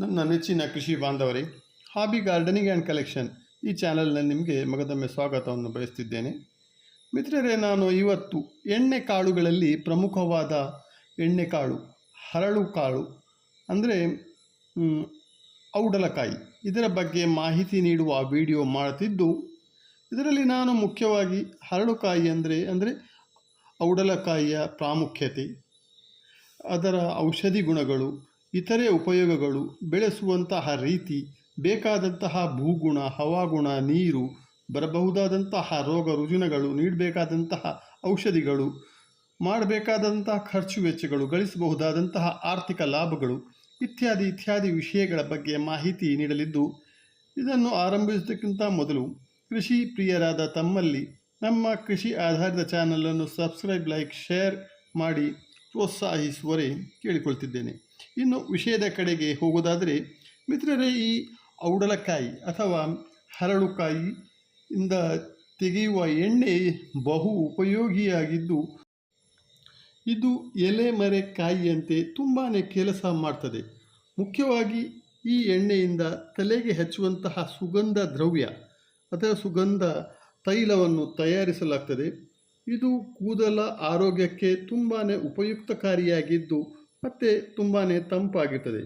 ನನ್ನ ನೆಚ್ಚಿನ ಕೃಷಿ ಬಾಂಧವರೇ ಹಾಬಿ ಗಾರ್ಡನಿಂಗ್ ಆ್ಯಂಡ್ ಕಲೆಕ್ಷನ್ ಈ ಚಾನಲ್ನಲ್ಲಿ ನಿಮಗೆ ಮಗದೊಮ್ಮೆ ಸ್ವಾಗತವನ್ನು ಬಯಸ್ತಿದ್ದೇನೆ. ಮಿತ್ರರೇ, ನಾನು ಇವತ್ತು ಎಣ್ಣೆ ಕಾಳುಗಳಲ್ಲಿ ಪ್ರಮುಖವಾದ ಎಣ್ಣೆಕಾಳು ಹರಳು ಕಾಳು, ಅಂದರೆ ಔಡಲಕಾಯಿ, ಇದರ ಬಗ್ಗೆ ಮಾಹಿತಿ ನೀಡುವ ವಿಡಿಯೋ ಮಾಡುತ್ತಿದ್ದು, ಇದರಲ್ಲಿ ನಾನು ಮುಖ್ಯವಾಗಿ ಹರಳುಕಾಯಿ ಅಂದರೆ ಅಂದರೆ ಔಡಲಕಾಯಿಯ ಪ್ರಾಮುಖ್ಯತೆ, ಅದರ ಔಷಧಿ ಗುಣಗಳು ಇತರೆ ಉಪಯೋಗಗಳು ಬೆಳೆಸುವಂತಹ ರೀತಿ, ಬೇಕಾದಂತಹ ಭೂಗುಣ, ಹವಾಗುಣ, ನೀರು, ಬರಬಹುದಾದಂತಹ ರೋಗ ರುಜಿನಗಳು, ನೀಡಬೇಕಾದಂತಹ ಔಷಧಿಗಳು, ಮಾಡಬೇಕಾದಂತಹ ಖರ್ಚು ವೆಚ್ಚಗಳು, ಗಳಿಸಬಹುದಾದಂತಹ ಆರ್ಥಿಕ ಲಾಭಗಳು ಇತ್ಯಾದಿ ಇತ್ಯಾದಿ ವಿಷಯಗಳ ಬಗ್ಗೆ ಮಾಹಿತಿ ನೀಡಲಿದ್ದು, ಇದನ್ನು ಆರಂಭಿಸುವುದಕ್ಕಿಂತ ಮೊದಲು ಕೃಷಿ ಪ್ರಿಯರಾದ ತಮ್ಮಲ್ಲಿ ನಮ್ಮ ಕೃಷಿ ಆಧಾರಿತ ಚಾನಲನ್ನು ಸಬ್ಸ್ಕ್ರೈಬ್, ಲೈಕ್, ಶೇರ್ ಮಾಡಿ ಪ್ರೋತ್ಸಾಹಿಸುವರೆ ಕೇಳಿಕೊಳ್ತಿದ್ದೇನೆ. ಇನ್ನು ವಿಷಯದ ಕಡೆಗೆ ಹೋಗೋದಾದರೆ, ಮಿತ್ರರೇ, ಈ ಔಡಲಕಾಯಿ ಅಥವಾ ಹರಳುಕಾಯಿ ಇಂದ ತೆಗೆಯುವ ಎಣ್ಣೆ ಬಹು ಉಪಯೋಗಿಯಾಗಿದ್ದು, ಇದು ಎಲೆ ಮರೆ ಕಾಯಿಯಂತೆ ತುಂಬಾ ಕೆಲಸ ಮಾಡ್ತದೆ. ಮುಖ್ಯವಾಗಿ ಈ ಎಣ್ಣೆಯಿಂದ ತಲೆಗೆ ಹಚ್ಚುವಂತಹ ಸುಗಂಧ ದ್ರವ್ಯ ಅಥವಾ ಸುಗಂಧ ತೈಲವನ್ನು ತಯಾರಿಸಲಾಗ್ತದೆ. ಇದು ಕೂದಲ ಆರೋಗ್ಯಕ್ಕೆ ತುಂಬಾ ಉಪಯುಕ್ತಕಾರಿಯಾಗಿದ್ದು ಮತ್ತು ತುಂಬಾ ತಂಪಾಗಿರ್ತದೆ.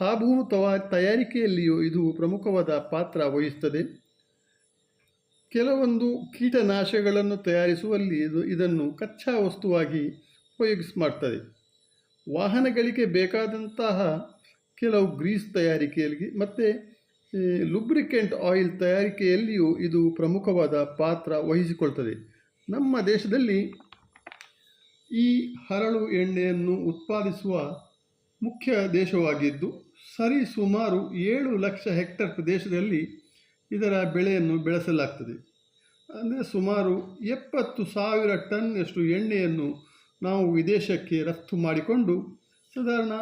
ಸಾಬೂನು ತವಾ ತಯಾರಿಕೆಯಲ್ಲಿಯೂ ಇದು ಪ್ರಮುಖವಾದ ಪಾತ್ರ ವಹಿಸ್ತದೆ. ಕೆಲವೊಂದು ಕೀಟನಾಶಕಗಳನ್ನು ತಯಾರಿಸುವಲ್ಲಿ ಇದು ಇದನ್ನು ಕಚ್ಚಾ ವಸ್ತುವಾಗಿ ಉಪಯೋಗಿಸ್ ಮಾಡ್ತದೆ ವಾಹನಗಳಿಗೆ ಬೇಕಾದಂತಹ ಕೆಲವು ಗ್ರೀಸ್ ತಯಾರಿಕೆಯಲ್ಲಿ ಮತ್ತು ಲುಬ್ರಿಕೆಂಟ್ ಆಯಿಲ್ ತಯಾರಿಕೆಯಲ್ಲಿಯೂ ಇದು ಪ್ರಮುಖವಾದ ಪಾತ್ರ ವಹಿಸಿಕೊಳ್ತದೆ. ನಮ್ಮ ದೇಶದಲ್ಲಿ ಈ ಹರಳು ಎಣ್ಣೆಯನ್ನು ಉತ್ಪಾದಿಸುವ ಮುಖ್ಯ ದೇಶವಾಗಿದ್ದು, ಸರಿ ಸುಮಾರು ಏಳು ಲಕ್ಷ ಹೆಕ್ಟರ್ ಪ್ರದೇಶದಲ್ಲಿ ಇದರ ಬೆಳೆಯನ್ನು ಬೆಳೆಸಲಾಗ್ತದೆ. ಅಂದರೆ ಸುಮಾರು ಎಪ್ಪತ್ತು ಸಾವಿರ ಟನ್ನಷ್ಟು ಎಣ್ಣೆಯನ್ನು ನಾವು ವಿದೇಶಕ್ಕೆ ರಫ್ತು ಮಾಡಿಕೊಂಡು, ಸಾಧಾರಣ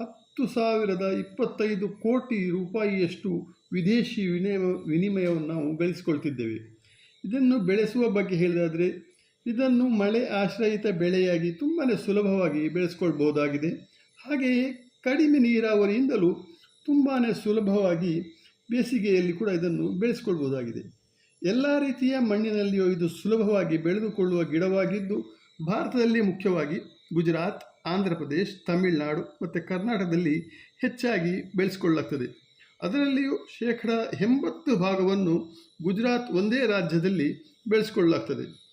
ಹತ್ತು ಸಾವಿರದ ಇಪ್ಪತ್ತೈದು ಕೋಟಿ ರೂಪಾಯಿಯಷ್ಟು ವಿದೇಶಿ ವಿನಿಮಯ ವಿನಿಮಯವನ್ನು ನಾವು ಗಳಿಸಿಕೊಳ್ತಿದ್ದೇವೆ. ಇದನ್ನು ಬೆಳೆಸುವ ಬಗ್ಗೆ ಹೇಳಿದಾದರೆ ಇದನ್ನು ಮಳೆ ಆಶ್ರಯಿತ ಬೆಳೆಯಾಗಿ ತುಂಬಾ ಸುಲಭವಾಗಿ ಬೆಳೆಸ್ಕೊಳ್ಬಹುದಾಗಿದೆ. ಹಾಗೆಯೇ ಕಡಿಮೆ ನೀರಾವರಿಯಿಂದಲೂ ತುಂಬಾ ಸುಲಭವಾಗಿ ಬೇಸಿಗೆಯಲ್ಲಿ ಕೂಡ ಇದನ್ನು ಬೆಳೆಸ್ಕೊಳ್ಬಹುದಾಗಿದೆ. ಎಲ್ಲ ರೀತಿಯ ಮಣ್ಣಿನಲ್ಲಿಯೂ ಇದು ಸುಲಭವಾಗಿ ಬೆಳೆದುಕೊಳ್ಳುವ ಗಿಡವಾಗಿದ್ದು, ಭಾರತದಲ್ಲಿ ಮುಖ್ಯವಾಗಿ ಗುಜರಾತ್, ಆಂಧ್ರ ಪ್ರದೇಶ್, ತಮಿಳುನಾಡು ಮತ್ತು ಕರ್ನಾಟಕದಲ್ಲಿ ಹೆಚ್ಚಾಗಿ ಬೆಳೆಸಿಕೊಳ್ಳಲಾಗ್ತದೆ ಅದರಲ್ಲಿಯೂ ಶೇಕಡ ಎಂಬತ್ತು ಭಾಗವನ್ನು ಗುಜರಾತ್ ಒಂದೇ ರಾಜ್ಯದಲ್ಲಿ ಬೆಳೆಸಿಕೊಳ್ಳಲಾಗ್ತದೆ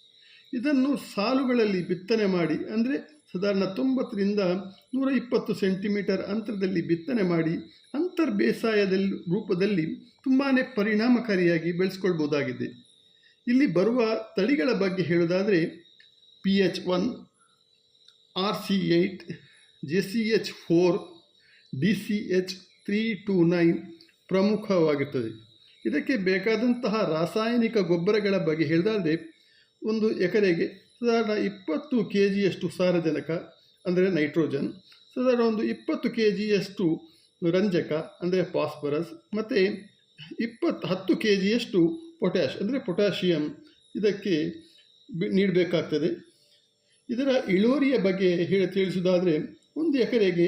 ಇದನ್ನು ಸಾಲುಗಳಲ್ಲಿ ಬಿತ್ತನೆ ಮಾಡಿ, ಅಂದರೆ ಸಾಧಾರಣ ತೊಂಬತ್ತರಿಂದ ನೂರ ಇಪ್ಪತ್ತು ಸೆಂಟಿಮೀಟರ್ ಅಂತರದಲ್ಲಿ ಬಿತ್ತನೆ ಮಾಡಿ ಅಂತರ್ ಬೇಸಾಯದಲ್ಲಿ ರೂಪದಲ್ಲಿ ತುಂಬಾ ಪರಿಣಾಮಕಾರಿಯಾಗಿ ಬೆಳೆಸ್ಕೊಳ್ಬೋದಾಗಿದೆ ಇಲ್ಲಿ ಬರುವ ತಳಿಗಳ ಬಗ್ಗೆ ಹೇಳೋದಾದರೆ P H one, R C eight J C H four, D C H three two nine ಪ್ರಮುಖವಾಗಿರ್ತದೆ. ಇದಕ್ಕೆ ಬೇಕಾದಂತಹ ರಾಸಾಯನಿಕ ಗೊಬ್ಬರಗಳ ಬಗ್ಗೆ ಹೇಳಿದಾದರೆ ಒಂದು ಎಕರೆಗೆ ಸಾಧಾರಣ ಇಪ್ಪತ್ತು ಕೆ ಜಿಯಷ್ಟು ಸಾರಜನಕ, ಅಂದರೆ ನೈಟ್ರೋಜನ್, ಸಾಧಾರಣ ಒಂದು ಇಪ್ಪತ್ತು ಕೆ ಜಿಯಷ್ಟು ರಂಜಕ, ಅಂದರೆ ಫಾಸ್ಫರಸ್, ಮತ್ತು ಇಪ್ಪತ್ತು ಹತ್ತು ಕೆ ಜಿಯಷ್ಟು ಪೊಟ್ಯಾಶ್, ಅಂದರೆ ಪೊಟ್ಯಾಷಿಯಂ ಇದಕ್ಕೆ ನೀಡಬೇಕಾಗ್ತದೆ. ಇದರ ಇಳುವರಿಯ ಬಗ್ಗೆ ಹೇಳಿ, ತಿಳಿಸುವುದಾದರೆ ಒಂದು ಎಕರೆಗೆ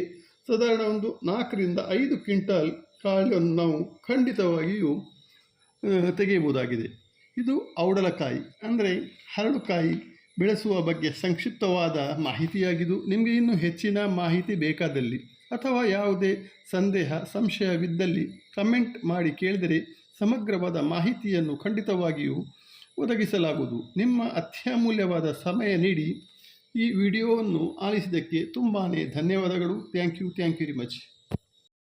ಸಾಧಾರಣ ಒಂದು ನಾಲ್ಕರಿಂದ ಐದು ಕ್ವಿಂಟಾಲ್ ಕಾಳನ್ನು ನಾವು ಖಂಡಿತವಾಗಿಯೂ ತೆಗೆಯಬಹುದಾಗಿದೆ. ಇದು ಔಡಲಕಾಯಿ, ಅಂದರೆ ಹರಳುಕಾಯಿ ಬೆಳೆಸುವ ಬಗ್ಗೆ ಸಂಕ್ಷಿಪ್ತವಾದ ಮಾಹಿತಿಯಾಗಿದ್ದು, ನಿಮಗೆ ಇನ್ನೂ ಹೆಚ್ಚಿನ ಮಾಹಿತಿ ಬೇಕಾದಲ್ಲಿ ಅಥವಾ ಯಾವುದೇ ಸಂದೇಹ, ಸಂಶಯವಿದ್ದಲ್ಲಿ ಕಮೆಂಟ್ ಮಾಡಿ ಕೇಳಿದರೆ ಸಮಗ್ರವಾದ ಮಾಹಿತಿಯನ್ನು ಖಂಡಿತವಾಗಿಯೂ ಒದಗಿಸಲಾಗುವುದು. ನಿಮ್ಮ ಅತ್ಯಮೂಲ್ಯವಾದ ಸಮಯ ನೀಡಿ ಈ ವಿಡಿಯೋವನ್ನು ಆಲಿಸಿದ್ದಕ್ಕೆ ತುಂಬಾ ಧನ್ಯವಾದಗಳು. Thank you thank you very much.